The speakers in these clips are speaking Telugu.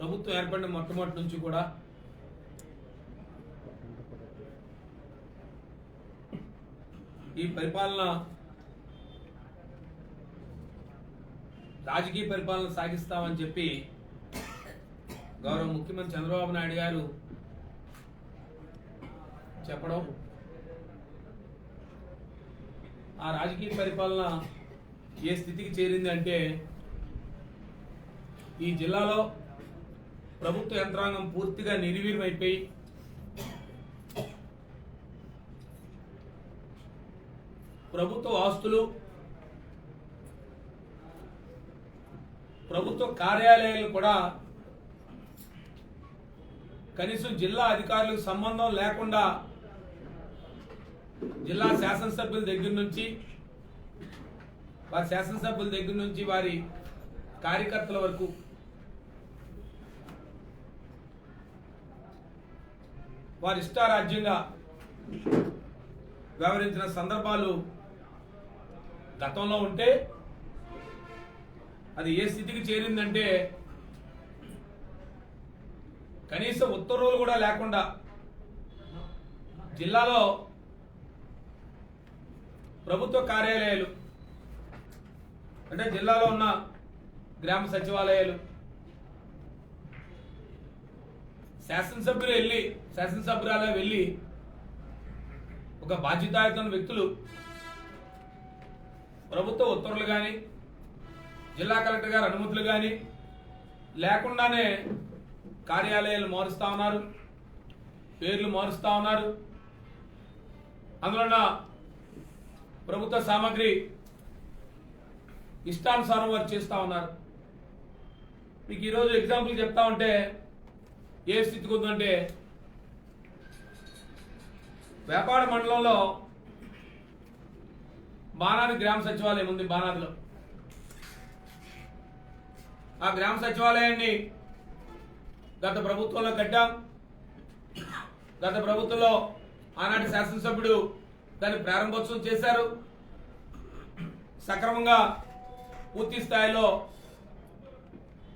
ప్రభుత్వం ఏర్పడిన మొట్టమొదటి నుంచి కూడా ఈ పరిపాలన రాజకీయ పరిపాలన సాగిస్తామని చెప్పి గౌరవ ముఖ్యమంత్రి చంద్రబాబు నాయుడు గారు చెప్పడం ఆ రాజకీయ పరిపాలన ఏ స్థితికి చేరింది అంటే ఈ జిల్లాలో ప్రభుత్వ యంత్రాంగం పూర్తిగా నిర్వీర్యమైపోయి ప్రభుత్వ ఆస్తులు ప్రభుత్వ కార్యాలయాలు కూడా కనీసం జిల్లా అధికారులకు సంబంధం లేకుండా జిల్లా శాసనసభ్యుల దగ్గర నుంచి వారి శాసనసభ్యుల దగ్గర నుంచి వారి కార్యకర్తల వరకు వారి ఇష్టారాజ్యంగా వ్యవహరించిన సందర్భాలు గతంలో ఉంటే అది ఏ స్థితికి చేరిందంటే కనీసం ఉత్తర్వులు కూడా లేకుండా జిల్లాలో ప్రభుత్వ కార్యాలయాలు అంటే జిల్లాలో ఉన్న గ్రామ సచివాలయాలు శాసనసభ్యులు వెళ్ళి శాసనసభ్యురాలే వెళ్ళి ఒక బాధ్యతాయుతమైన వ్యక్తులు ప్రభుత్వ ఉత్తర్వులు కానీ జిల్లా కలెక్టర్ గారు అనుమతులు కానీ లేకుండానే కార్యాలయాలు మారుస్తూ ఉన్నారు పేర్లు మారుస్తూ ఉన్నారు. అందులో ప్రభుత్వ సామాగ్రి ఇష్టానుసారం వారు చేస్తూ ఉన్నారు. మీకు ఈరోజు ఎగ్జాంపుల్ చెప్తా ఉంటే ఏ స్థితికి ఉందంటే వ్యాపార మండలంలో బానాది గ్రామ సచివాలయం ఉంది బానాదిలో ఆ గ్రామ సచివాలయాన్ని గత ప్రభుత్వంలో కట్టాం. గత ప్రభుత్వంలో ఆనాటి శాసనసభ్యుడు దాన్ని ప్రారంభోత్సవం చేశారు. సక్రమంగా పూర్తి స్థాయిలో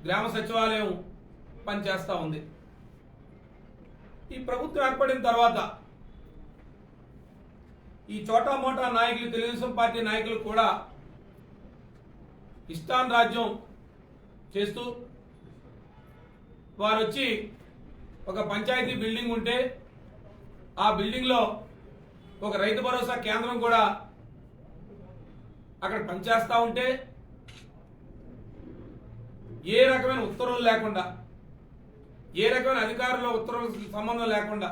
గ్రామ సచివాలయం పనిచేస్తూ ఉంది. ఈ ప్రభుత్వం ఏర్పడిన తర్వాత ఈ చోటా మోటా నాయకులు తెలుగుదేశం పార్టీ నాయకులు కూడా ఇష్టాన్ రాజ్యం చేస్తూ వారు వచ్చి ఒక పంచాయతీ బిల్డింగ్ ఉంటే ఆ బిల్డింగ్లో ఒక రైతు భరోసా కేంద్రం కూడా అక్కడ పనిచేస్తూ ఉంటే ఏ రకమైన ఉత్తర్వులు లేకుండా ఏ రకమైన అధికారుల ఉత్తర్వులకు సంబంధం లేకుండా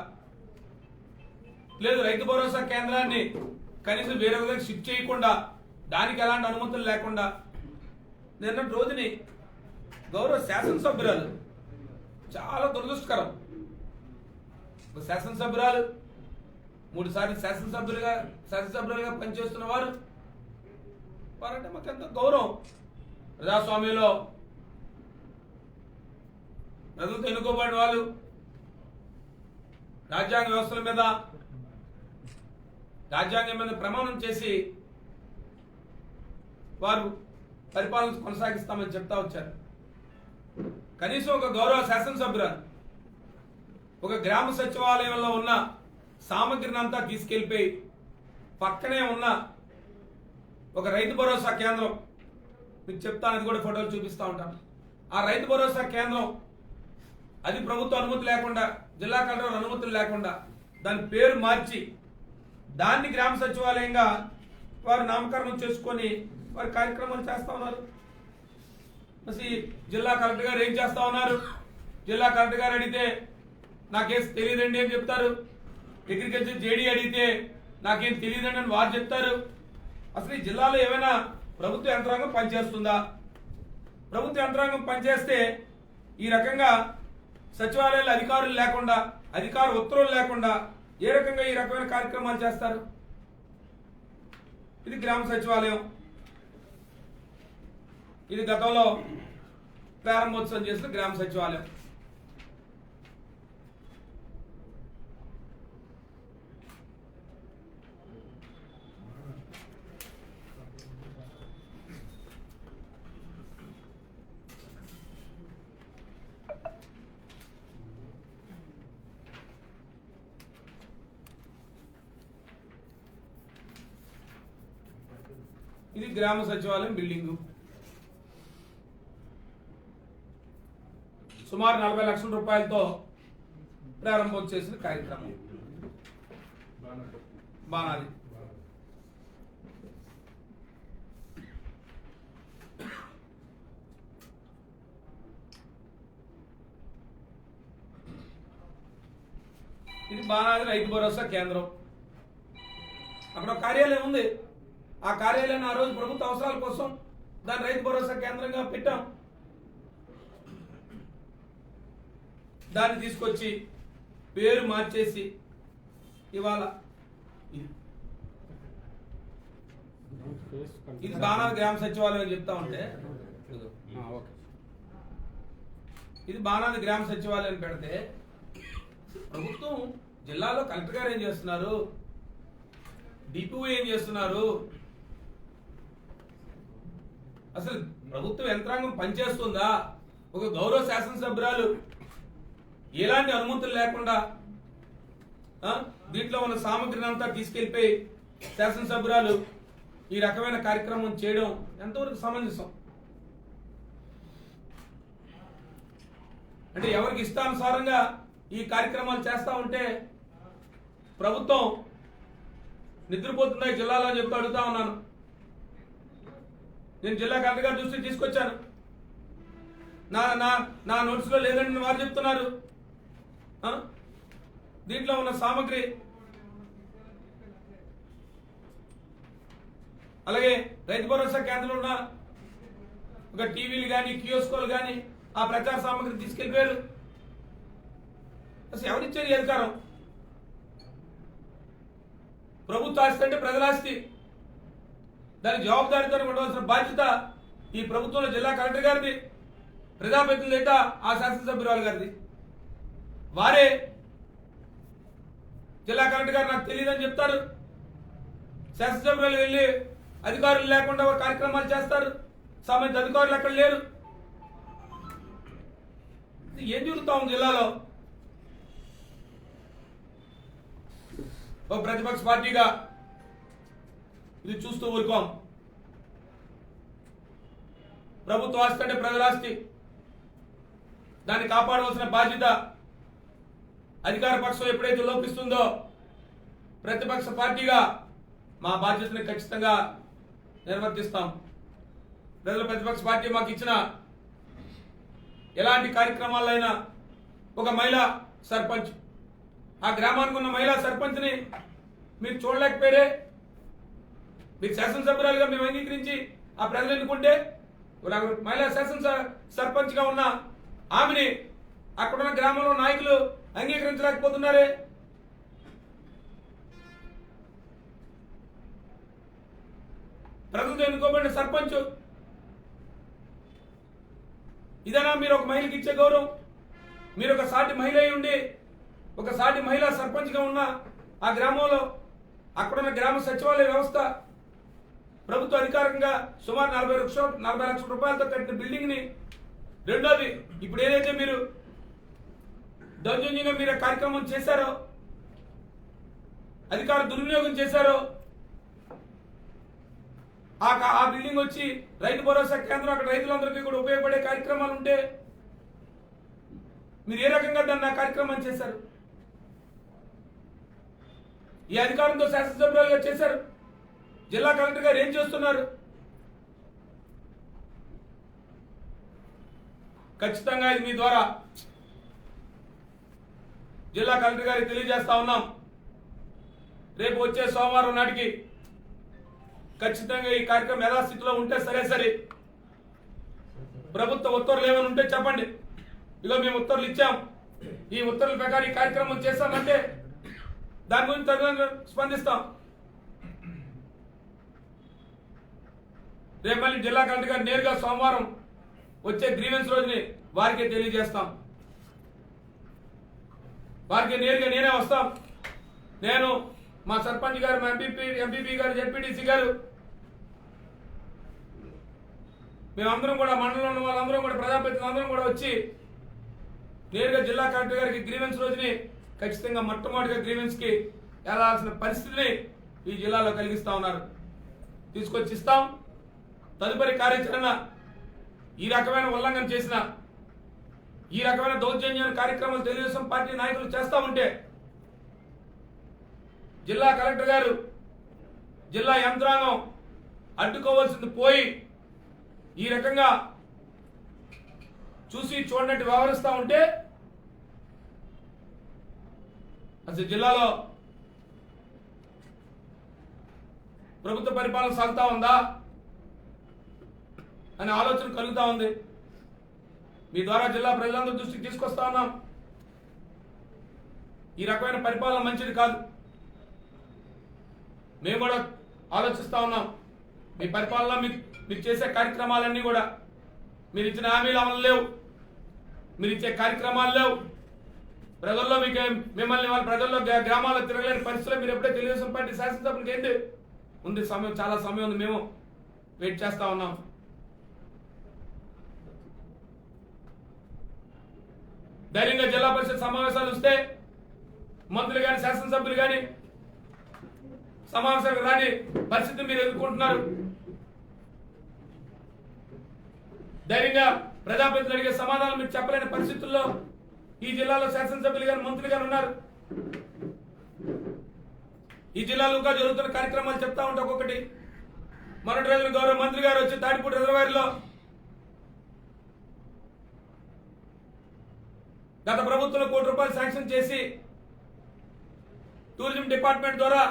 లేదు రైతు భరోసా కేంద్రాన్ని కనీసం వేరే విధంగా షిఫ్ట్ చేయకుండా దానికి ఎలాంటి అనుమతులు లేకుండా. నిన్నటి రోజుని గౌరవ శాసనసభ్యురాలు చాలా దురదృష్టకరం. శాసనసభ్యురాలు మూడు సార్లు శాసనసభ్యులుగా శాసనసభ్యులుగా పనిచేస్తున్న వారు వారంటే మాకు ఎంతో గౌరవం. ప్రజాస్వామ్యంలో ప్రజలతో ఎన్నుకోబడిన వాళ్ళు రాజ్యాంగ వ్యవస్థల మీద రాజ్యాంగం మీద ప్రమాణం చేసి వారు పరిపాలన కొనసాగిస్తామని చెప్తా వచ్చారు. కనీసం ఒక గౌరవ శాసనసభ్యురాలు ఒక గ్రామ సచివాలయంలో ఉన్న సామగ్రిని అంతా తీసుకెళ్ళిపోయి పక్కనే ఉన్న ఒక రైతు భరోసా కేంద్రం మీకు చెప్తాను అది కూడా ఫోటోలు చూపిస్తూ ఉంటాను. ఆ రైతు భరోసా కేంద్రం అది ప్రభుత్వ అనుమతి లేకుండా జిల్లా కలెక్టర్ అనుమతులు లేకుండా దాని పేరు మార్చి దాన్ని గ్రామ సచివాలయంగా వారు నామకరణం చేసుకొని వారి కార్యక్రమాలు చేస్తూ ఉన్నారు. మరి జిల్లా కలెక్టర్ గారు ఏం చేస్తూ ఉన్నారు? జిల్లా కలెక్టర్ గారు అడిగితే నాకేం తెలియదండి అని చెప్తారు. అగ్రికల్చర్ జేడీ అడిగితే నాకేం తెలియదండి అని వారు చెప్తారు. అసలు ఈ జిల్లాలో ఏమైనా ప్రభుత్వ యంత్రాంగం పనిచేస్తుందా? ప్రభుత్వ యంత్రాంగం పనిచేస్తే ఈ రకంగా సచివాలయాల అధికారులు లేకుండా అధికార ఉత్తర్వులు లేకుండా ఏ రకంగా ఈ రకమైన కార్యక్రమాలు చేస్తారు? ఇది గ్రామ సచివాలయం. ఇది గతంలో ప్రారంభోత్సవం చేసిన గ్రామ సచివాలయం. ఇది గ్రామ సచివాలయం బిల్డింగు. సుమారు నలభై లక్షల రూపాయలతో ప్రారంభం చేసిన కార్యక్రమం. బాణాలి. ఇది బాణాది రైతు భరోసా కేంద్రం. అక్కడ కార్యాలయం ఉంది. ఆ కార్యాలయాన్ని ఆ రోజు ప్రభుత్వ అవసరాల కోసం దాన్ని రైతు భరోసా కేంద్రంగా పెట్టాం. దాన్ని తీసుకొచ్చి పేరు మార్చేసి ఇవాళ ఇది- బాణాది గ్రామ సచివాలయం అని చెప్తా ఉంటే. ఇది బాణాది గ్రామ సచివాలయం పెడితే ప్రభుత్వం జిల్లాలో కలెక్టర్ గారు ఏం చేస్తున్నారు? డిపిఓ ఏం చేస్తున్నారు? అసలు ప్రభుత్వ యంత్రాంగం పనిచేస్తుందా? ఒక గౌరవ శాసనసభ్యురాలు ఎలాంటి అనుమతులు లేకుండా దీంట్లో ఉన్న సామగ్రిని అంతా తీసుకెళ్ళిపోయి శాసనసభ్యురాలు ఈ రకమైన కార్యక్రమం చేయడం ఎంతవరకు సమంజసం? అంటే ఎవరికి ఇష్టానుసారంగా ఈ కార్యక్రమాలు చేస్తా ఉంటే ప్రభుత్వం నిద్రపోతున్నాయి జిల్లాలో అని చెప్తూ అడుగుతా ఉన్నాను. నేను జిల్లా కలెక్టర్ గారి దృష్టికి తీసుకొచ్చాను. నా నా నా నోట్స్లో లేదని వారు చెప్తున్నారు. దీంట్లో ఉన్న సామగ్రి. అలాగే రైతు భరోసా కేంద్రంలో ఉన్న ఒక టీవీలు కానీ కియోస్కోలు కానీ ఆ ప్రచార సామగ్రి తీసుకెళ్ళిపోయారు. అసలు ఎవరిచ్చారు అధికారం? ప్రభుత్వ ఆస్తి అంటే ప్రజల ఆస్తి. దానికి జవాబుదారీతో ఉండవలసిన బాధ్యత ఈ ప్రభుత్వంలో జిల్లా కలెక్టర్ గారిది ప్రజాప్రతినిధులు అయితే ఆ శాసనసభ్యురాలు గారిది. వారే జిల్లా కలెక్టర్ గారు నాకు తెలియదని చెప్తారు. శాసనసభ్యులు వెళ్ళి అధికారులు లేకుండా కార్యక్రమాలు చేస్తారు. సంబంధిత అధికారులు అక్కడ లేరు. ఏం జరుగుతా ఉంది జిల్లాలో? ఓ ప్రతిపక్ష పార్టీగా ఇది చూస్తూ ఊరుకోం. ప్రభుత్వ ఆస్తి అంటే ప్రజల ఆస్తి. దాన్ని కాపాడవలసిన బాధ్యత అధికార పక్షం ఎప్పుడైతే లోపిస్తుందో ప్రతిపక్ష పార్టీగా మా బాధ్యతని ఖచ్చితంగా నిర్వర్తిస్తాం. ప్రజల ప్రతిపక్ష పార్టీ మాకు ఇచ్చిన ఎలాంటి కార్యక్రమాలైనా ఒక మహిళా సర్పంచ్ ఆ గ్రామానికి ఉన్న మహిళా సర్పంచ్ని మీరు చూడలేకపోయారే? మీరు శాసనసభ్యురాలుగా మేము అంగీకరించి ఆ ప్రజలు ఎన్నుకుంటే మహిళా శాసన సర్పంచ్గా ఉన్న ఆమెని అక్కడున్న గ్రామంలో నాయకులు అంగీకరించలేకపోతున్నారే. ప్రజలతో ఎన్నుకోబడిన సర్పంచ్. ఇదేనా మీరు ఒక మహిళకి ఇచ్చే గౌరవం? మీరు ఒక సాటి మహిళ అయి ఉండి ఒక సాటి మహిళా సర్పంచ్గా ఉన్న ఆ గ్రామంలో అక్కడున్న గ్రామ సచివాలయ వ్యవస్థ ప్రభుత్వ అధికారికంగా సుమారు నలభై లక్షల నలభై లక్షల రూపాయలతో కట్టిన బిల్డింగ్ని రెండోది ఇప్పుడు ఏదైతే మీరు దౌర్జన్యంగా మీరు కార్యక్రమం చేశారో అధికార దుర్వినియోగం చేశారో ఆ కా- ఆ బిల్డింగ్ వచ్చి రైతు భరోసా కేంద్రం అక్కడ రైతులందరికీ కూడా ఉపయోగపడే కార్యక్రమాలు ఉంటే మీరు ఏ రకంగా దాన్ని ఆ కార్యక్రమం చేశారు? ఈ అధికారంతో శాసనసభ్యులుగా చేశారు? జిల్లా కలెక్టర్ గారు ఏం చేస్తున్నారు? ఖచ్చితంగా ఇది మీ ద్వారా జిల్లా కలెక్టర్ గారికి తెలియజేస్తా ఉన్నాం. రేపు వచ్చే సోమవారం నాటికి ఖచ్చితంగా ఈ కార్యక్రమం యథాస్థితిలో ఉంటే సరే సరే. ప్రభుత్వ ఉత్తర్వులు ఏమైనా ఉంటే చెప్పండి. ఇదిగో మేము ఉత్తర్వులు ఇచ్చాం. ఈ ఉత్తర్వుల ప్రకారం ఈ కార్యక్రమం చేస్తామంటే దాని గురించి తగిన స్పందిస్తాం. రేపు మళ్ళీ జిల్లా కలెక్టర్ గారు నేరుగా సోమవారం వచ్చే గ్రీవెన్స్ రోజుని వారికి తెలియజేస్తాం. వారికి నేరుగా నేనే వస్తాం. నేను మా సర్పంచ్ గారు మా ఎంపీపీ ఎంపీపీ గారు జెడ్పీటీసీ గారు మేమందరం కూడా మండలంలో ఉన్న వాళ్ళందరం కూడా ప్రజాప్రతినిధులు అందరం కూడా వచ్చి నేరుగా జిల్లా కలెక్టర్ గారికి గ్రీవెన్స్ రోజుని ఖచ్చితంగా మొట్టమొదటిగా గ్రీవెన్స్కి వెళ్ళాల్సిన పరిస్థితిని ఈ జిల్లాలో కలిగిస్తా ఉన్నారు. తీసుకొచ్చి ఇస్తాం. తదుపరి కార్యాచరణ ఈ రకమైన ఉల్లంఘన చేసిన ఈ రకమైన దౌర్జన్యాన్ని కార్యక్రమాలు తెలుగుదేశం పార్టీ నాయకులు చేస్తూ ఉంటే జిల్లా కలెక్టర్ గారు జిల్లా యంత్రాంగం అడ్డుకోవాల్సింది పోయి ఈ రకంగా చూసి చూడనట్టు వ్యవహరిస్తూ ఉంటే అసలు జిల్లాలో ప్రభుత్వ పరిపాలన సాగుతా ఉందా? అనే ఆలోచన కలుగుతా ఉంది. మీ ద్వారా జిల్లా ప్రజలందరూ దృష్టికి తీసుకొస్తా ఉన్నాం. ఈ రకమైన పరిపాలన మంచిది కాదు. మేము కూడా ఆలోచిస్తా ఉన్నాం. మీ పరిపాలన మీకు మీరు చేసే కార్యక్రమాలన్నీ కూడా. మీరు ఇచ్చిన హామీలు అమలు లేవు. మీరు ఇచ్చే కార్యక్రమాలు లేవు. ప్రజల్లో మీకు మిమ్మల్ని వాళ్ళ ప్రజల్లో గ్రా- గ్రామాల్లో తిరగలేని పరిస్థితుల్లో మీరు ఎప్పుడే తెలుగుదేశం పార్టీ శాసనసభ్యులకి ఏంటి? ఉంది సమయం చాలా సమయం ఉంది. మేము వెయిట్ చేస్తా ఉన్నాం. ధైర్యంగా జిల్లా పరిషత్ సమావేశాలు వస్తే మంత్రులు కానీ శాసనసభ్యులు కానీ సమావేశాలకు రాని పరిస్థితిని మీరు ఎదుర్కొంటున్నారు. ధైర్యంగా ప్రజాప్రతినిధులు అడిగే సమాధానం మీరు చెప్పలేని పరిస్థితుల్లో ఈ జిల్లాలో శాసనసభ్యులు కానీ మంత్రులు గారు ఉన్నారు. ఈ జిల్లాలో జరుగుతున్న కార్యక్రమాలు చెప్తా ఉంటా ఒక్కొక్కటి. మొన్నటి రోజున గౌరవ మంత్రి గారు వచ్చి తాడిపూడి రిజర్వాయర్లో గత ప్రభుత్వంలో కోటి రూపాయలు శాంక్షన్ చేసి టూరిజం డిపార్ట్మెంట్ ద్వారా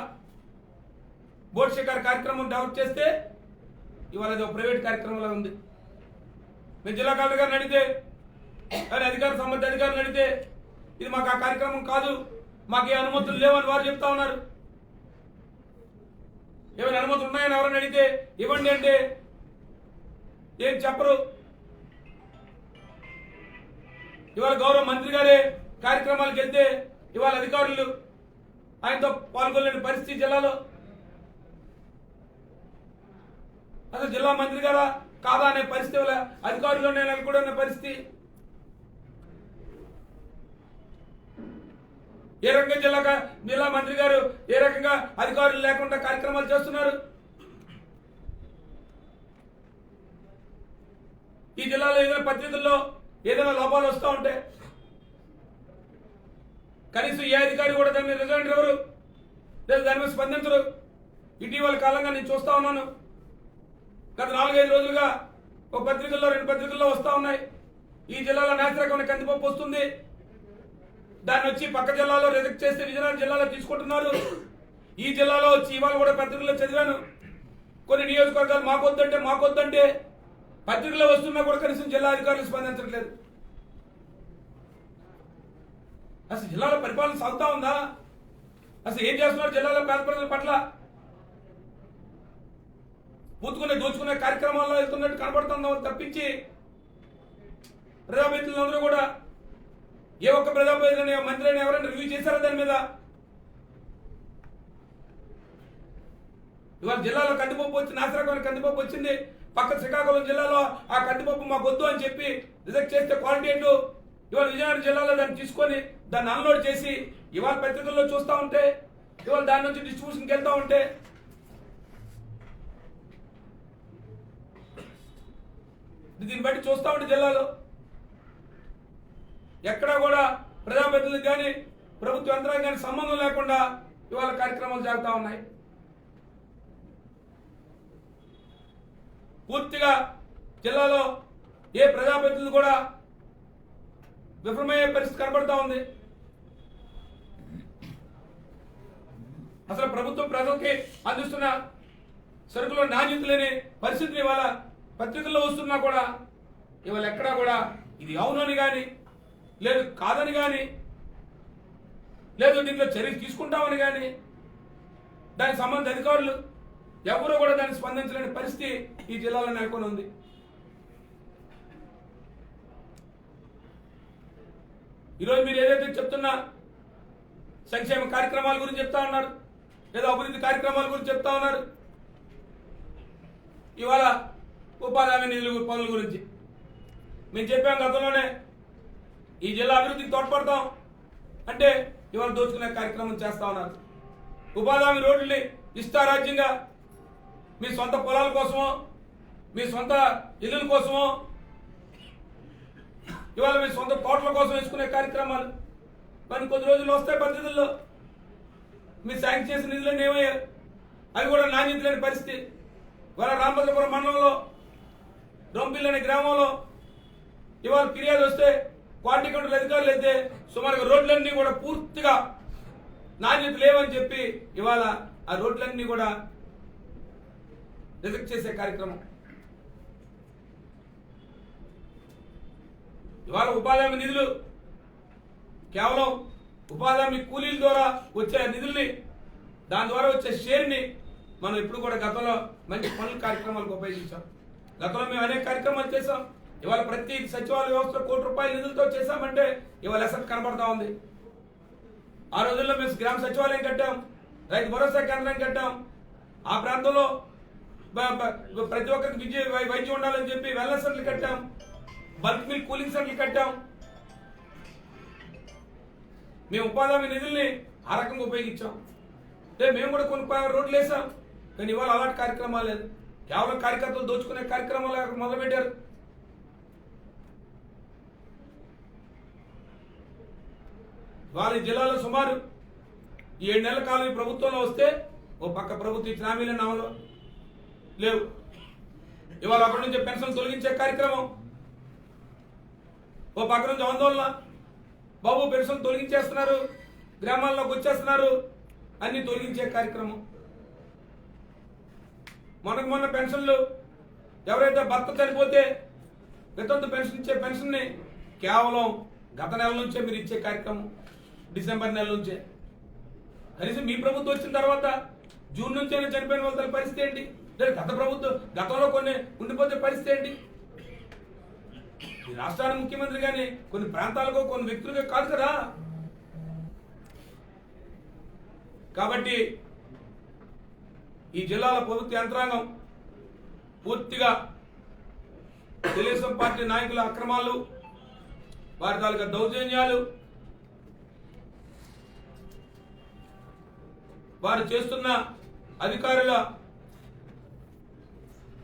బోట్ శిఖర్ కార్యక్రమం డెవలప్ చేస్తే ఇవాళ అది ఒక ప్రైవేట్ కార్యక్రమంలో ఉంది. మేము జిల్లా కలెక్టర్ గారిని అడిగితే కానీ అధికార సంబంధిత అధికారులు అడిగితే ఇది మాకు ఆ కార్యక్రమం కాదు మాకు ఏ అనుమతులు లేవని వారు చెప్తా ఉన్నారు. ఏమైనా అనుమతులు ఉన్నాయని ఎవరైనా అడిగితే ఇవ్వండి అంటే ఏం చెప్పరు. ఇవాళ గౌరవ మంత్రి గారే కార్యక్రమాలకు వెళ్తే ఇవాళ అధికారులు ఆయనతో పాల్గొనలేని పరిస్థితి జిల్లాలో. అసలు జిల్లా మంత్రి గారా కాదా అనే పరిస్థితి వల్ల అధికారులు కూడా ఉన్న పరిస్థితి. ఏ రకంగా జిల్లా జిల్లా మంత్రి గారు ఏ రకంగా అధికారులు లేకుండా కార్యక్రమాలు చేస్తున్నారు? ఈ జిల్లాలో ఏదైనా పత్రికల్లో ఏదైనా లోపాలు వస్తూ ఉంటే కనీసం ఏ అధికారి కూడా దాన్ని మీద రిజైన్ ఎవరు? లేదా దాని మీద స్పందించరు? ఇటీవల కాలంగా నేను చూస్తా ఉన్నాను. గత నాలుగైదు రోజులుగా ఒక పత్రికల్లో రెండు పత్రికల్లో వస్తూ ఉన్నాయి. ఈ జిల్లాలో నాసిరకమైన కందిపప్పు వస్తుంది. దాన్ని వచ్చి పక్క జిల్లాలో రిజెక్ట్ చేస్తే విజయనగరం జిల్లాలో తీసుకుంటున్నారు. ఈ జిల్లాలో వచ్చి ఇవాళ కూడా పత్రికల్లో చదివాను. కొన్ని నియోజకవర్గాలు మాకొద్దంటే మాకొద్దంటే పత్రికలో వస్తున్నా కూడా కనీసం జిల్లా అధికారులు స్పందించట్లేదు. అసలు జిల్లాలో పరిపాలన సాగుతా ఉందా? అసలు ఏం చేస్తున్నారు జిల్లాలో పేద ప్రజల పట్ల? పూతుకునే దోచుకునే కార్యక్రమాల్లో వెళ్తున్నట్టు కనబడుతుందో తప్పించి? ప్రజాప్రతినిధులందరూ కూడా ఏ ఒక్క ప్రజాప్రతినిధి మంత్రి అయినా ఎవరైనా రివ్యూ చేశారా దాని మీద? ఇవాళ జిల్లాలో కందిపప్పు వచ్చి నాసిరకమైన కందిపప్పు వచ్చింది. పక్క శ్రీకాకుళం జిల్లాలో ఆ కందిపప్పు మాకు వద్దు అని చెప్పి రిజెక్ట్ చేస్తే క్వాలిటీ ఇవాళ విజయనగరం జిల్లాలో దాన్ని తీసుకొని దాన్ని అన్లోడ్ చేసి ఇవాళ పత్రికల్లో చూస్తూ ఉంటే ఇవాళ దాని నుంచి డిస్ట్రిబ్యూషన్కి వెళ్తూ ఉంటే. దీన్ని బట్టి చూస్తూ ఉంటే జిల్లాలో. ఎక్కడా కూడా ప్రజాప్రతినిధులకు కానీ ప్రభుత్వ యంత్రాంగానికి సంబంధం లేకుండా ఇవాళ కార్యక్రమాలు జరుగుతూ ఉన్నాయి. పూర్తిగా జిల్లాలో ఏ ప్రజాప్రతినిధులు కూడా విఫలమయ్యే పరిస్థితి కనబడుతూ ఉంది. అసలు ప్రభుత్వం ప్రజలకి అందిస్తున్న సరుకులో నాణ్యత లేని పరిస్థితిని ఇవాళ పత్రికల్లో వస్తున్నా కూడా ఇవాళ ఎక్కడా కూడా ఇది అవునని కానీ లేదు కాదని కానీ లేదు దీంట్లో చర్యలు తీసుకుంటామని కానీ దానికి సంబంధిత అధికారులు ఎవరు కూడా దాన్ని స్పందించలేని పరిస్థితి ఈ జిల్లాలో నెలకొని ఉంది. ఈరోజు మీరు ఏదైతే చెప్తున్నా సంక్షేమ కార్యక్రమాల గురించి చెప్తా ఉన్నారు లేదా అభివృద్ధి కార్యక్రమాల గురించి చెప్తా ఉన్నారు. ఇవాళ ఉపాధి హామీ నిధుల పనుల గురించి. మేము చెప్పాం గతంలోనే ఈ జిల్లా అభివృద్ధికి తోడ్పడతాం అంటే ఇవాళ దోచుకునే కార్యక్రమం చేస్తా ఉన్నారు. ఉపాధి హామీ రోడ్లని ఇష్టారాజ్యంగా మీ సొంత పొలాల కోసమో మీ సొంత ఇల్లుల కోసమో ఇవాళ మీ సొంత తోటల కోసం వేసుకునే కార్యక్రమాలు. మరి కొద్ది రోజులు వస్తాయి పరిస్థితుల్లో. మీరు శాంక్షన్ చేసిన నిధులన్నీ ఏమయ్యాయి అవి కూడా నాణ్యత లేని పరిస్థితి. ఇవాళ రామభద్రపురం మండలంలో డొంపిల్ అనే గ్రామంలో ఇవాళ ఫిర్యాదు వస్తే క్వాలిటీ కంట్రోల్ అధికారులు అయితే సుమారుగా రోడ్లన్నీ కూడా పూర్తిగా నాణ్యత లేవని చెప్పి ఇవాళ ఆ రోడ్లన్నీ కూడా రిజెక్ట్ చేసే కార్యక్రమం. ఇవాళ ఉపాధి హామీ నిధులు కేవలం ఉపాధి హామీ కూలీల ద్వారా వచ్చే నిధుల్ని దాని ద్వారా వచ్చే షేర్ని మనం ఇప్పుడు కూడా గతంలో మంచి పనుల కార్యక్రమాలకు ఉపయోగించాం. గతంలో మేము అనేక కార్యక్రమాలు చేసాం ఇవాళ ప్రతి సచివాలయ వ్యవస్థ కోటి రూపాయల నిధులతో చేశామంటే ఇవాళ ఎసెట్ కనబడతా ఉంది. ఆ రోజుల్లో మేము గ్రామ సచివాలయం కట్టాం రైతు భరోసా కేంద్రం కట్టాం. ఆ ప్రాంతంలో ప్రతి ఒక్కరికి విద్య వై- వైద్యం ఉండాలని చెప్పి వెల్నెస్ సెంటర్లు కట్టాం. బల్క్ మిల్క్ కూలింగ్ సెంటర్లు కట్టాం. మేము ఉపాధి హామీ నిధుల్ని ఆ రకంగా ఉపయోగించాం. అంటే మేము కూడా కొన్ని రోడ్లు వేసాం కానీ ఇవాళ అలాంటి కార్యక్రమాలు లేదు. కేవలం కార్యకర్తలు దోచుకునే కార్యక్రమాలు మొదలుపెట్టారు. వాళ్ళ జిల్లాలో సుమారు ఏడు నెలల కాలం ఈ ప్రభుత్వంలో వస్తే ఓ పక్క ప్రభుత్వం ఇచ్చిన హామీలను అమలు లేవు. ఇవాళ అక్కడి నుంచి పెన్షన్ తొలగించే కార్యక్రమం. ఓ పక్క నుంచి ఆందోళన బాబు పెన్షన్ తొలగించేస్తున్నారు. గ్రామాల్లోకి వచ్చేస్తున్నారు. అన్ని తొలగించే కార్యక్రమం. మొన్నకు మొన్న పెన్షన్లు ఎవరైతే భర్త చనిపోతే వితంతు పెన్షన్ ఇచ్చే పెన్షన్ని కేవలం గత నెల నుంచే మీరు ఇచ్చే కార్యక్రమం. డిసెంబర్ నెల నుంచే. కనీసం మీ ప్రభుత్వం వచ్చిన తర్వాత జూన్ నుంచైనా చనిపోయిన వాళ్ళ పరిస్థితి ఏంటి? లేదు గత ప్రభుత్వం గతంలో కొన్ని ఉండిపోతే పరిస్థితి ఏంటి? ఈ రాష్ట్రానికి ముఖ్యమంత్రి కానీ కొన్ని ప్రాంతాలకు కొన్ని వ్యక్తులకు కాదు కదా? కాబట్టి ఈ జిల్లాల ప్రభుత్వ యంత్రాంగం పూర్తిగా తెలుగుదేశం పార్టీ నాయకుల అక్రమాలు వారి తాలూకా దౌర్జన్యాలు వారు చేస్తున్న అధికారుల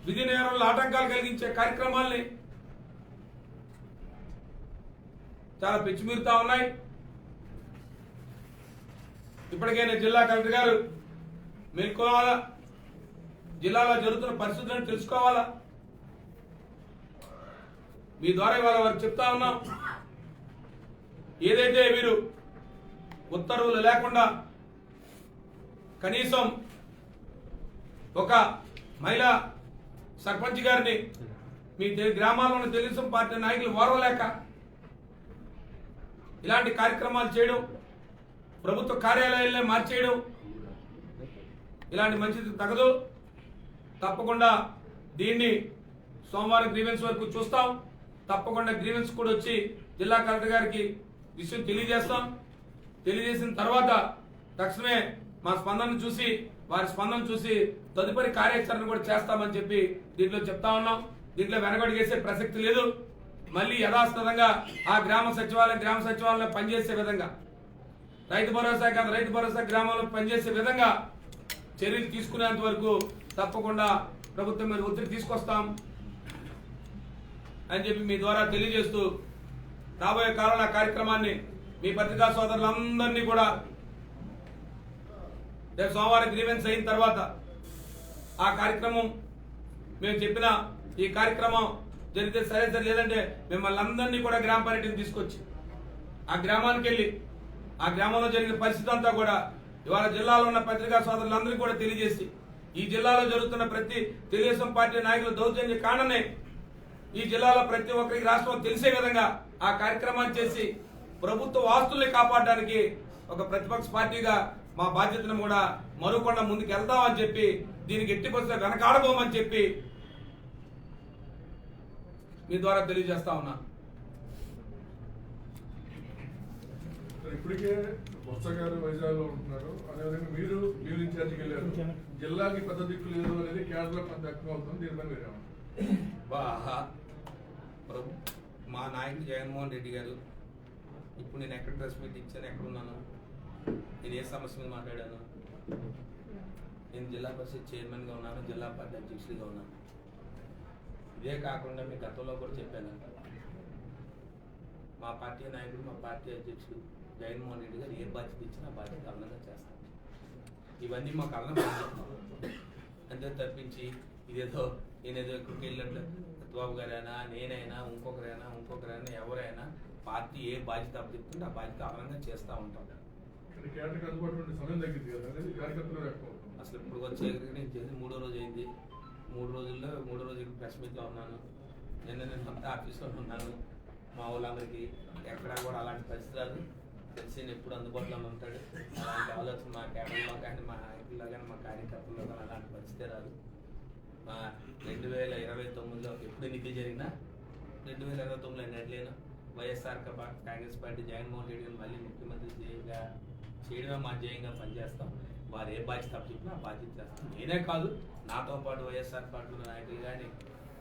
విధి నేరంలో ఆటంకాలు కలిగించే కార్యక్రమాల్ని చాలా పిచ్చిమీరుతా ఉన్నాయి. ఇప్పటికైనా జిల్లా కలెక్టర్ గారు మేల్కోవాలా జిల్లాలో జరుగుతున్న పరిస్థితులను తెలుసుకోవాలా? మీ ద్వారా ఇవాళ వారికి చెప్తా ఉన్నాం. ఏదైతే మీరు ఉత్తర్వులు లేకుండా కనీసం ఒక మహిళా సర్పంచ్ గారిని మీ తె- గ్రామాల్లోని తెలుగుదేశం పార్టీ నాయకులు ఓర్వలేక ఇలాంటి కార్యక్రమాలు చేయడం ప్రభుత్వ కార్యాలయాలనే మార్చేయడం ఇలాంటి మంచిది తగదు. తప్పకుండా దీన్ని సోమవారం గ్రీవెన్స్ వరకు చూస్తాం. తప్పకుండా గ్రీవెన్స్ కూడా వచ్చి జిల్లా కలెక్టర్ గారికి విషయం తెలియజేస్తాం. తెలియజేసిన తర్వాత తక్షణమే మా స్పందన చూసి వారి స్పందన చూసి తదుపరి కార్యాచరణ కూడా చేస్తామని చెప్పి దీంట్లో చెప్తా ఉన్నాం. దీంట్లో వెనకడుగేసే ప్రసక్తి లేదు. మళ్ళీ యథాస్థితంగా ఆ గ్రామ సచివాలయం గ్రామ సచివాలయం పనిచేసే విధంగా రైతు భరోసా కాదు రైతు భరోసా గ్రామాల్లో పనిచేసే విధంగా చర్యలు తీసుకునేంత వరకు తప్పకుండా ప్రభుత్వం మీద ఒత్తిడి తీసుకొస్తాం అని చెప్పి మీ ద్వారా తెలియజేస్తూ రాబోయే కాలంలో ఆ కార్యక్రమాన్ని మీ పత్రికా సోదరులందరినీ కూడా రేపు సోమవారం గ్రీవెన్స్ అయిన తర్వాత ఆ కార్యక్రమం మేము చెప్పిన ఈ కార్యక్రమం జరిగితే సరే సరే లేదంటే మిమ్మల్ని అందరినీ కూడా గ్రామ పర్యటన తీసుకొచ్చి ఆ గ్రామానికి వెళ్ళి ఆ గ్రామంలో జరిగిన పరిస్థితి అంతా కూడా ఇవాళ జిల్లాలో ఉన్న పత్రికా సోదరులందరికీ కూడా తెలియజేసి ఈ జిల్లాలో జరుగుతున్న ప్రతి తెలుగుదేశం పార్టీ నాయకుల దౌర్జన్య కారణమే ఈ జిల్లాలో ప్రతి ఒక్కరికి రాష్ట్రం తెలిసే విధంగా ఆ కార్యక్రమాన్ని చేసి ప్రభుత్వ ఆస్తుల్ని కాపాడడానికి ఒక ప్రతిపక్ష పార్టీగా మా బాధ్యతను కూడా మరుకుండా ముందుకు వెళ్తామని చెప్పి దీనికి ఎట్టి పరిస్థితుల్లో వెనకాడబోమని చెప్పి మీ ద్వారా తెలియజేస్తా ఉన్నా. ఇప్పటికే బొత్స గారు వైజాగ్లో ఉంటున్నారు. అదేవిధంగా మీరు లీవ్ ఇన్ఛార్జికి వెళ్ళారు. జిల్లాకి పెద్ద దిక్కు లేదు అనేది కేరళలో కొంత ఎక్కువ అవుతుంది ఏమంటారు? బాహా. ప్రభు మా నాయకుడు జగన్మోహన్ రెడ్డి గారు ఇప్పుడు నేను ఎక్కడ ప్రెస్ మీట్ ఇచ్చాను ఎక్కడ ఉన్నాను? నేను ఏ సమస్య మీద మాట్లాడాను? నేను జిల్లా పరిషత్ చైర్మన్గా ఉన్నాను జిల్లా పార్టీ అధ్యక్షుడిగా ఉన్నాను. ఇదే కాకుండా మీ గతంలో కూడా చెప్పాను. మా పార్టీ నాయకుడు మా పార్టీ అధ్యక్షుడు జగన్మోహన్ రెడ్డి గారు ఏ బాధ్యత ఇచ్చినా బాధ్యత అదనంగా చేస్తాను ఇవన్నీ మాకు అర్థం అంతే తప్పించి ఇదేదో నేనేదో ఎక్కడికి వెళ్ళినట్లు. బాబు గారైనా నేనైనా ఇంకొకరైనా ఇంకొకరైనా ఎవరైనా పార్టీ ఏ బాధ్యత అప్పచెప్తుంటే ఆ బాధ్యత అదనంగా చేస్తూ ఉంటాం. అందుబాటులో సమయం తగ్గింది కదా అనేది కార్యకర్తలు అసలు ఇప్పుడు వచ్చే నేను చేసి మూడో రోజు అయింది. మూడు రోజుల్లో మూడో రోజు ప్రెస్ మీట్లో ఉన్నాను. నిన్న నేను సొంత ఆఫీస్లో ఉన్నాను. మా వాళ్ళందరికీ ఎక్కడా కూడా అలాంటి పరిస్థితి రాదు. తెలిసి ఎప్పుడు అందుబాటులో ఉంటాడు. అలాంటి ఆలోచన మా క్యాడర్లో కానీ మా నాయకుల్లో కానీ మా కార్యకర్తల్లో కానీ అలాంటి పరిస్థితి రాదు. మా రెండు వేల ఇరవై తొమ్మిదిలో ఎప్పుడు ఎన్నికలు జరిగినా రెండు వేల ఇరవై తొమ్మిదిలో ఎన్నట్లేను వైఎస్ఆర్ కాంగ్రెస్ పార్టీ జగన్మోహన్ రెడ్డి మళ్ళీ ముఖ్యమంత్రి చేయగా చేయడమే మా ధ్యేయంగా పనిచేస్తాం. వారు ఏ బాధ్యత చెప్పినా బాధ్యత చేస్తాం. నేనే కాదు నాతో పాటు వైఎస్ఆర్ పార్టీ నాయకులు కానీ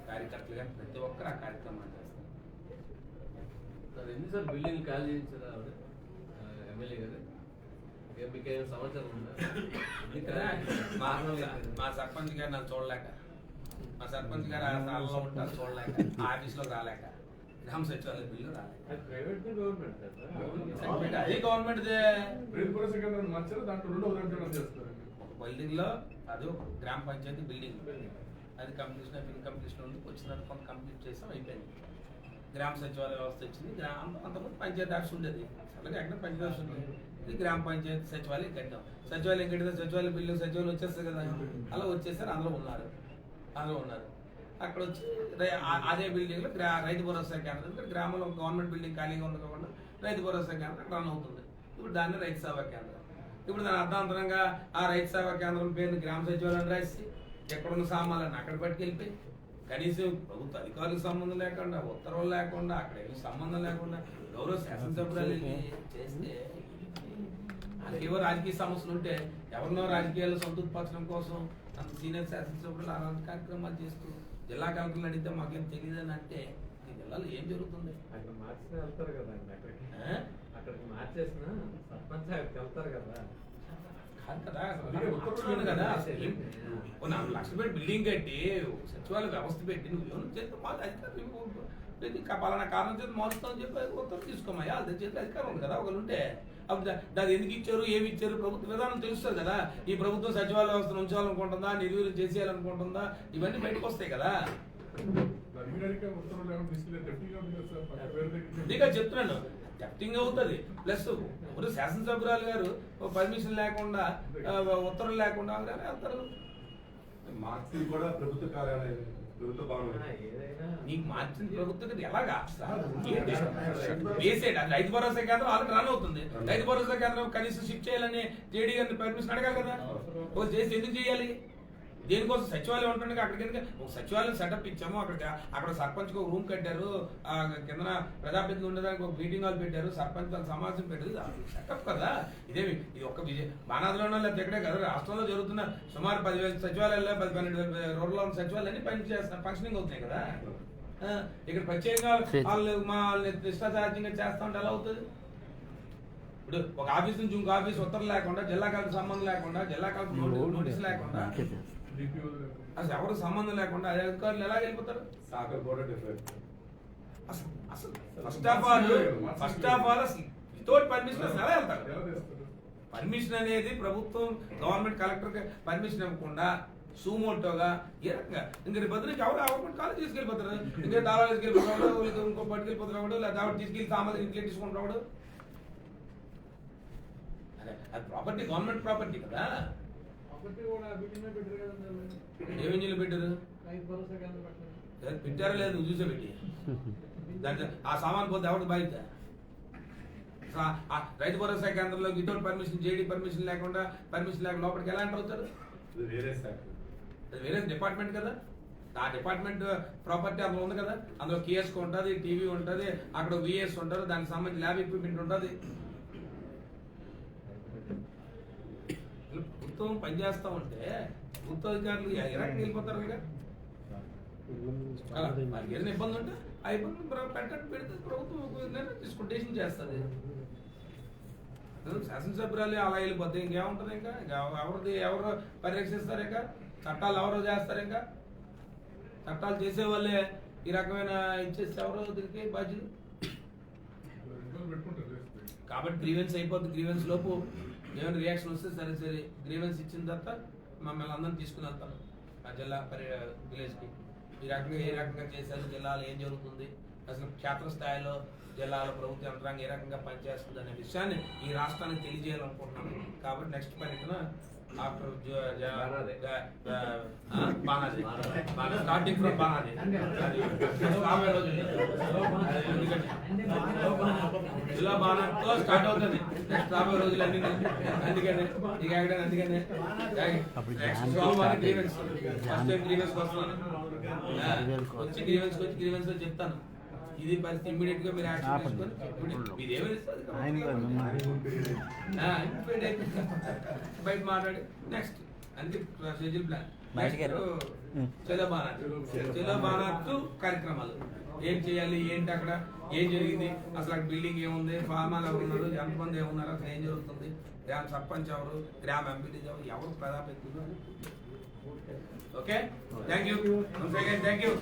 కార్యకర్తలు కానీ ప్రతి ఒక్కరు ఆ కార్యక్రమాలు చేస్తాం సార్ ఎన్నిసార్లు బిల్డింగ్ ఖాళీ చేయించారా ఎమ్మెల్యే గారు? మీకు ఏమైనా సమాచారం ఉందా? మా సర్పంచ్ గారు నన్ను చూడలేక. మా సర్పంచ్ గారు ఆ స్థానంలో ఉంటారు చూడలేక ఆఫీస్లో రాలేక. గ్రామ సచివాలయ బిల్లు ప్రైవేట్ గవర్నమెంట్ ఒక బిల్డింగ్లో అది ఒక గ్రామ పంచాయతీ బిల్డింగ్ అది కంప్లీషన్ అయిపోయింది కంప్లీషన్ ఉంది వచ్చిన తర్వాత కొంత కంప్లీట్ చేసాం అయిపోయింది. గ్రామ సచివాలయ వ్యవస్థ వచ్చింది గ్రామ అంతకుముందు పంచాయతీ ఆఫీస్ ఉండేది. అలాగే అక్కడ పంచాయతీ ఆఫీస్ ఉండేది ఇది గ్రామ పంచాయతీ సచివాలయం కట్టాం. సచివాలయం కట్టితే సచివాలయం బిల్డింగ్ సచివాలయం వచ్చేస్తుంది కదా. అలా వచ్చేసారు అందులో ఉన్నారు. అందులో ఉన్నారు. అక్కడ వచ్చి రై- అదే బిల్డింగ్లో గ్రా రైతు భరోసా కేంద్రం ఇక్కడ గ్రామంలో గవర్నమెంట్ బిల్డింగ్ ఖాళీగా ఉంది కాకుండా రైతు భరోసా కేంద్రం రన్ అవుతుంది. ఇప్పుడు దాన్ని రైతు సేవా కేంద్రం. ఇప్పుడు దాని అర్థాంతరంగా ఆ రైతు సేవా కేంద్రం పేరుని గ్రామ సచివాలయం రాసి ఎక్కడున్న సామాన్లను అక్కడ పట్టుకెళ్ళిపోయి కనీసం ప్రభుత్వ అధికారులకు సంబంధం లేకుండా ఉత్తర్వులు లేకుండా అక్కడ ఏమి సంబంధం లేకుండా గౌరవ శాసనసభ్యులు చేస్తే ఏవో రాజకీయ సమస్యలు ఉంటే ఎవరినో రాజకీయాలు సంతృప్తిపరచడం కోసం అంత సీనియర్ శాసనసభ్యులు అలాంటి కార్యక్రమాలు చేస్తూ జిల్లా కలెక్టర్లు అడిగితే మాకేం తెలియదని అంటే ఈ జిల్లాలో ఏం జరుగుతుంది? అక్కడ మార్చిన వెళ్తారు కదా అండి అక్కడికి? అక్కడికి మార్చేసిన సర్పంచ్ వెళ్తారు కదా. నాలుగు లక్షలు పెట్టి బిల్డింగ్ కట్టి సచివాలయ వ్యవస్థ పెట్టి నువ్వు ఏమైనా చేస్తే మాకు అధికారం ఇవ్వు. ఇది కా- పలానా కారణం చేత మోస్తాం అని చెప్పి ఉత్తర్వు తీసుకోమయ్యా. అది చేతి అధికారం ఉంది కదా ఒకరు ఉంటే అప్పుడు దా- దాన్ని ఎందుకు ఇచ్చారు? ఏమి ఇచ్చారు? ప్రభుత్వ విధానం తెలుస్తుంది కదా. ఈ ప్రభుత్వం సచివాలయ వ్యవస్థను ఉంచాలనుకుంటుందా? నిర్వీర్యం చేసేయాలనుకుంటుందా? ఇవన్నీ బయటకు వస్తాయి కదా. ఇంకా చెప్తున్నాను. డెప్టింగ్ అవుతుంది. ప్లస్ ఇప్పుడు శాసనసభ్యురాలు గారు పర్మిషన్ లేకుండా ఉత్తర్వులు లేకుండా వెళ్తారు. మార్చి కూడా ప్రభుత్వ కార్యాలయం నీకు మార్చిన ప్రభుత్వం ఎలాగా? అది రైతు భరోసా కేంద్రం ఆల్రెడీ రన్ అవుతుంది. రైతు భరోసా కేంద్రం కనీసం షిఫ్ట్ చేయాలని జేడీ గారిని పర్మిషన్ అడగాలి కదా? చేసి ఎందుకు చేయాలి? దేనికోసం సచివాలయం ఉంటుంది అక్కడికి ఒక సచివాలయం సెటప్ ఇచ్చాము అక్కడ అక్కడ సర్పంచ్ ఒక రూమ్ కట్టారు కింద ప్రజాప్రతినిధులు ఉండడానికి ఒక మీటింగ్ హాల్ పెట్టారు సర్పంచ్ సమావేశం పెట్టారు. సెటప్ కదా? ఇదేమి? ఇది ఒక్క విజయ బాణాదులోనో లేకపోతే ఎక్కడే కదా? రాష్ట్రంలో జరుగుతున్న సుమారు పదివేల సచివాలయాల్లో పది పన్నెండు వేల రూరల్ ఉన్న సచివాలయాన్ని పని చేస్తున్న ఫంక్షనింగ్ అవుతున్నాయి కదా? ఇక్కడ ప్రత్యేకంగా వాళ్ళు మా వాళ్ళని ఇష్టాచార్యంగా చేస్తా ఉంటే ఎలా అవుతుంది? ఇప్పుడు ఒక ఆఫీస్ నుంచి ఇంకో ఆఫీస్ ఉత్తరం లేకుండా జిల్లా కలెక్టర్ సంబంధం లేకుండా జిల్లా కలెక్టర్ నోటీస్ లేకుండా అసలు ఎవరు సంబంధం లేకుండా అదే అధికారులు ఎలా వెళ్ళిపోతారు? సాకర్ కూడా డిఫరెంట్ అసలు అసలు first of all first of all అసలు వితౌట్ పర్మిషన్ అసలు ఎలా వెళ్తారు? పర్మిషన్ అనేది ప్రభుత్వం గవర్నమెంట్ కలెక్టర్ పర్మిషన్ ఇవ్వకుండా సూమోటోగా ఏ రకంగా? ఇంక పొద్దున ఎవరు గవర్నమెంట్ కాలేజ్ తీసుకెళ్ళిపోతారు? ఇంకా దావాలు తీసుకెళ్ళిపోతాడు ఇంకో పట్టుకెళ్ళిపోతున్నాడు లేదా దావట్ తీసుకెళ్ళి సామాన్లు ఇంట్లో తీసుకుంటాడు అదే అది ప్రాపర్టీ గవర్నమెంట్ ప్రాపర్టీ కదా? బిల్డింగ్ పెట్టారు లేదు, నువ్వు చూసే పెట్టి. దాంట్లో ఆ సామాన్ పోతే ఎవరికి బాధ్యత రైతు భరోసా కేంద్రంలో వితౌట్ పర్మిషన్ జేడీ పర్మిషన్ లేకుండా పర్మిషన్ లేకుండా లోపలికి ఎలా ఎంటర్ అవుతారు? ఇది వేరే శాఖ అది వేరే డిపార్ట్మెంట్ కదా. ఆ డిపార్ట్మెంట్ ప్రాపర్టీ అందులో ఉంది కదా. అందులో కిఎస్క్ ఉంటుంది టీవీ ఉంటుంది అక్కడ విఎస్ ఉంటారు దానికి సంబంధించి ల్యాబ్ ఎక్విప్మెంట్ ఉంటుంది. ప్రభుత్వం పనిచేస్తా ఉంటే ప్రభుత్వ అధికారులు ఎలాంటి వెళ్ళిపోతారు ఇక? అలా, వాళ్ళకి ఏదైనా ఇబ్బంది ఉంటే ఆ ఇబ్బంది పెట్టండి పెడితే ప్రభుత్వం డెసిషన్ చేస్తుంది. శాసనసభ్యురాలు అలా వెళ్ళిపోతే ఇంకేముంటుంది ఇంకా? ఎవరిది ఎవరు పరిరక్షిస్తారు ఇంకా? చట్టాలు ఎవరు చేస్తారు ఇంకా? చట్టాలు చేసే వాళ్ళే ఈ రకమైన ఇచ్చేస్తే ఎవరో దీనికి బాధ్యులు. కాబట్టి గ్రీవెన్స్ అయిపోతుంది గ్రీవెన్స్ లోపు ఏమైనా రియాక్షన్ వస్తే సరే సరే గ్రీవెన్స్ ఇచ్చిన తర్వాత మమ్మల్ని అందరం తీసుకుని వెళ్తాను ఆ జిల్లా పరి విలేజ్కి ఈ రకంగా ఏ రకంగా చేశారు జిల్లాలో ఏం జరుగుతుంది? అసలు క్షేత్రస్థాయిలో జిల్లాలో ప్రభుత్వ యంత్రాంగం ఏ రకంగా పనిచేస్తుంది అనే విషయాన్ని ఈ రాష్ట్రానికి తెలియజేయాలనుకుంటున్నాను కాబట్టి నెక్స్ట్ పర్యటన బాణాది స్టార్టింగ్ ఫ్రమ్ జిల్లా బాణంతో స్టార్ట్ అవుతుంది నెక్స్ట్ రాబోయే రోజులు అన్ని అందుకనే ఇక ఎక్కడ అందుకనే నెక్స్ట్ సోమవారం గ్రీవెన్స్ ఫస్ట్ టైం గ్రీవెన్స్ వస్తున్నాను వచ్చి గ్రీవెన్స్ వచ్చి గ్రీవెన్స్ చెప్తాను. ఇది పరిస్థితి ఇమ్మీడియట్గా మీరు యాక్షన్ తీసుకొని మీరు. బయట మాట్లాడి. నెక్స్ట్ అంతే షెడ్యూల్ ప్లాన్. చలో బానాత్ కార్యక్రమాలు. ఏం చేయాలి? ఏంటి అక్కడ? ఏం జరిగింది? అసలు అక్కడ బిల్డింగ్ ఏముంది? ఫార్మాలు ఎవరు ఉన్నారు? ఎంతమంది ఏమున్నారు అసలు ఏం జరుగుతుంది? గ్రామ సర్పంచ్ ఎవరు? గ్రామ ఎంపీటీ ఎవరు? ఎవరు ప్రజాప్రతినిధులు okay? Thank you thank you